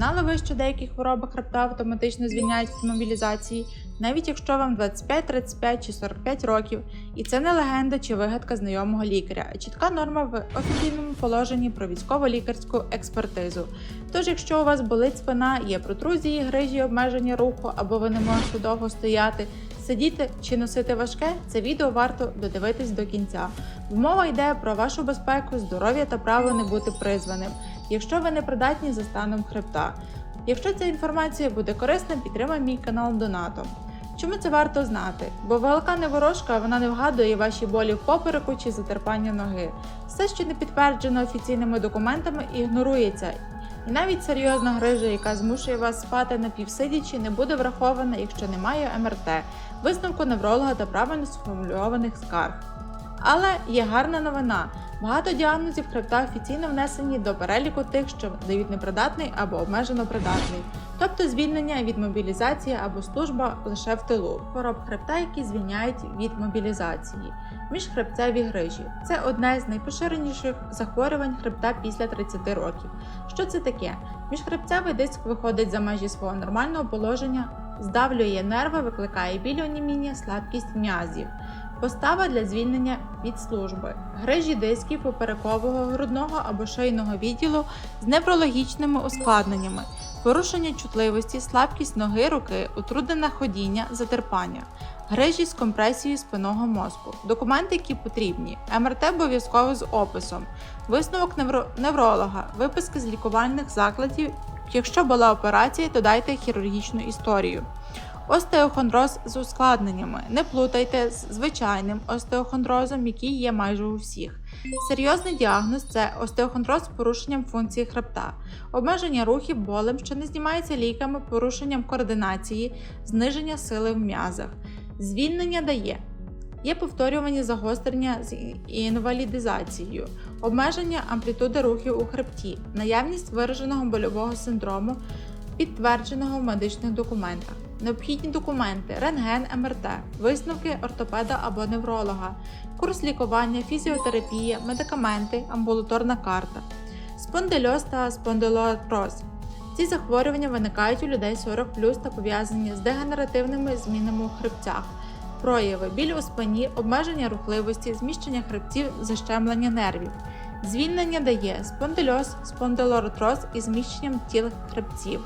знали ви, що деякі хвороби хребта автоматично звільняють від мобілізації, навіть якщо вам 25, 35 чи 45 років, і це не легенда чи вигадка знайомого лікаря, а чітка норма в офіційному положенні про військово-лікарську експертизу. Тож, якщо у вас болить спина, є протрузії, грижі, обмеження руху або ви не можете довго стояти, сидіти чи носити важке, це відео варто додивитись до кінця. Мова йде про вашу безпеку, здоров'я та право не бути призваним, якщо ви не придатні за станом хребта. Якщо ця інформація буде корисна, підтримай мій канал донатом. Чому це варто знати? Бо ВЛК не ворожка, вона не вгадує ваші болі в попереку чи затерпання ноги. Все, що не підтверджено офіційними документами, ігнорується. І навіть серйозна грижа, яка змушує вас спати напівсидячи, не буде врахована, якщо немає МРТ, висновку невролога та правильно сформульованих скарг. Але є гарна новина. Багато діагнозів хребта офіційно внесені до переліку тих, що дають непридатний або обмежено придатний, тобто звільнення від мобілізації або служба лише в тилу. Хвороб хребта, які звільняють від мобілізації. Міжхребцеві грижі це одне з найпоширеніших захворювань хребта після 30 років. Що це таке? Міжхребцевий диск виходить за межі свого нормального положення, здавлює нерви, викликає біль оніміння, слабкість м'язів. Постава для звільнення від служби, грижі дисків поперекового грудного або шийного відділу з неврологічними ускладненнями, порушення чутливості, слабкість ноги, руки, утруднене ходіння, затерпання, грижі з компресією спинного мозку, документи, які потрібні, МРТ обов'язково з описом, висновок невро- невролога, виписки з лікувальних закладів. Якщо була операція, то дайте хірургічну історію. Остеохондроз з ускладненнями. Не плутайте з звичайним остеохондрозом, який є майже у всіх. Серйозний діагноз це остеохондроз з порушенням функції хребта, обмеження рухів болем, що не знімається ліками, порушенням координації, зниження сили в м'язах. Звільнення дає. Є повторювані загострення з інвалідизацією, обмеження амплітуди рухів у хребті, наявність вираженого больового синдрому, підтвердженого в медичних документах. Необхідні документи: рентген, МРТ, висновки ортопеда або невролога, курс лікування, фізіотерапія, медикаменти, амбулаторна карта, спондильоз та спондилоартроз. Ці захворювання виникають у людей 40 та пов'язані з дегенеративними змінами у хребцях. Прояви біль у спині, обмеження рухливості, зміщення хребців, защемлення нервів. Звільнення дає спондильоз, спондилоартроз із зміщенням тіл хребців,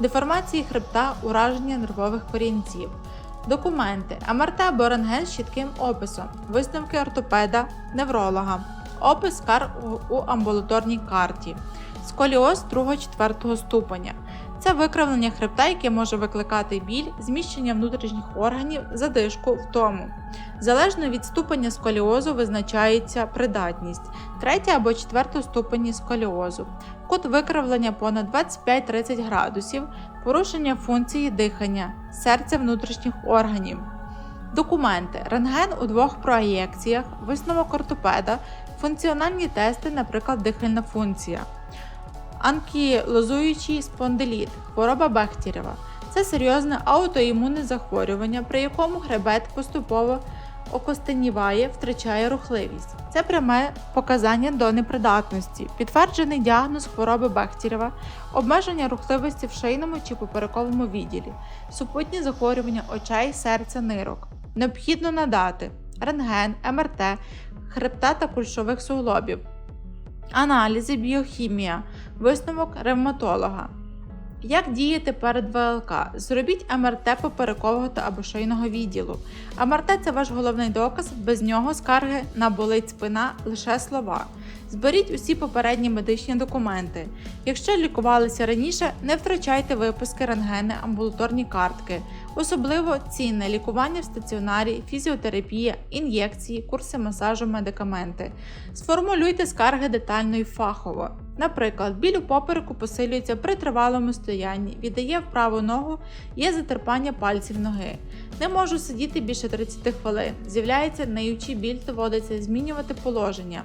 деформації хребта, ураження нервових корінців. Документи МРТ або рентген з чітким описом, висновки ортопеда, невролога, опис скар у, у амбулаторній карті, сколіоз 2-4 ступеня. Це викривлення хребта, яке може викликати біль, зміщення внутрішніх органів, задишку, втому. Залежно від ступеня сколіозу визначається придатність, третя або четверта ступені сколіозу, кут викривлення понад 25-30 градусів, порушення функції дихання, серця внутрішніх органів. Документи: рентген у двох проєкціях, висновок ортопеда, функціональні тести, наприклад, дихальна функція. Анкілозуючий спондиліт, хвороба Бехтірєва. Це серйозне аутоімунне захворювання, при якому хребет поступово окостеніває, втрачає рухливість. Це пряме показання до непридатності, підтверджений діагноз хвороби Бехтірєва, обмеження рухливості в шийному чи поперековому відділі, супутні захворювання очей, серця, нирок. Необхідно надати рентген, МРТ, хребта та кульшових суглобів, аналізи, біохімія, висновок ревматолога. Як діяти перед ВЛК? Зробіть МРТ поперекового та або шийного відділу. МРТ це ваш головний доказ, без нього скарги на болить спина лише слова. Зберіть усі попередні медичні документи. Якщо лікувалися раніше, не втрачайте виписки рентгени, амбулаторні картки, особливо цінне лікування в стаціонарі, фізіотерапія, ін'єкції, курси масажу, медикаменти. Сформулюйте скарги детально і фахово. Наприклад, біль у попереку посилюється при тривалому стоянні, віддає в праву ногу, є затерпання пальців ноги. Не можу сидіти більше 30 хвилин. З'являється неючий біль, доводиться змінювати положення.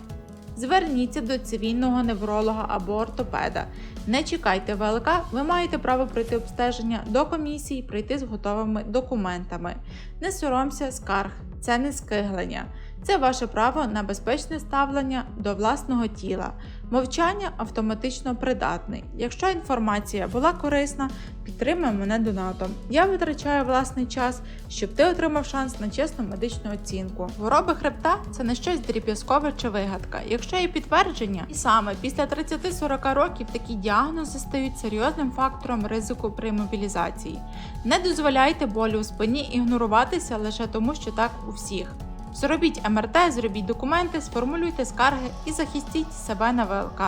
Зверніться до цивільного невролога або ортопеда. Не чекайте ВЛК, ви маєте право пройти обстеження до комісії, прийти з готовими документами. Не соромся скарг, це не скиглення. Це ваше право на безпечне ставлення до власного тіла. Мовчання автоматично придатний. Якщо інформація була корисна, підтримай мене донатом. Я витрачаю власний час, щоб ти отримав шанс на чесну медичну оцінку. Хвороби хребта це не щось дріб'язкове чи вигадка. Якщо є підтвердження, і саме після 30-40 років такі діагнози стають серйозним фактором ризику при мобілізації. Не дозволяйте болю у спині ігноруватися лише тому, що так у всіх. Зробіть МРТ, зробіть документи, сформулюйте скарги і захистіть себе на ВЛК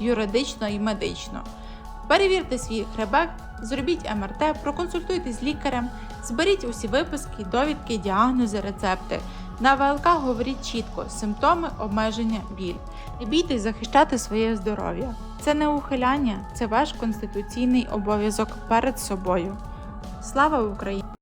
юридично і медично. Перевірте свій хребет, зробіть МРТ, проконсультуйтесь з лікарем, зберіть усі виписки, довідки, діагнози, рецепти. На ВЛК говоріть чітко, симптоми, обмеження, біль. Не бійтесь захищати своє здоров'я. Це не ухиляння, це ваш конституційний обов'язок перед собою. Слава Україні!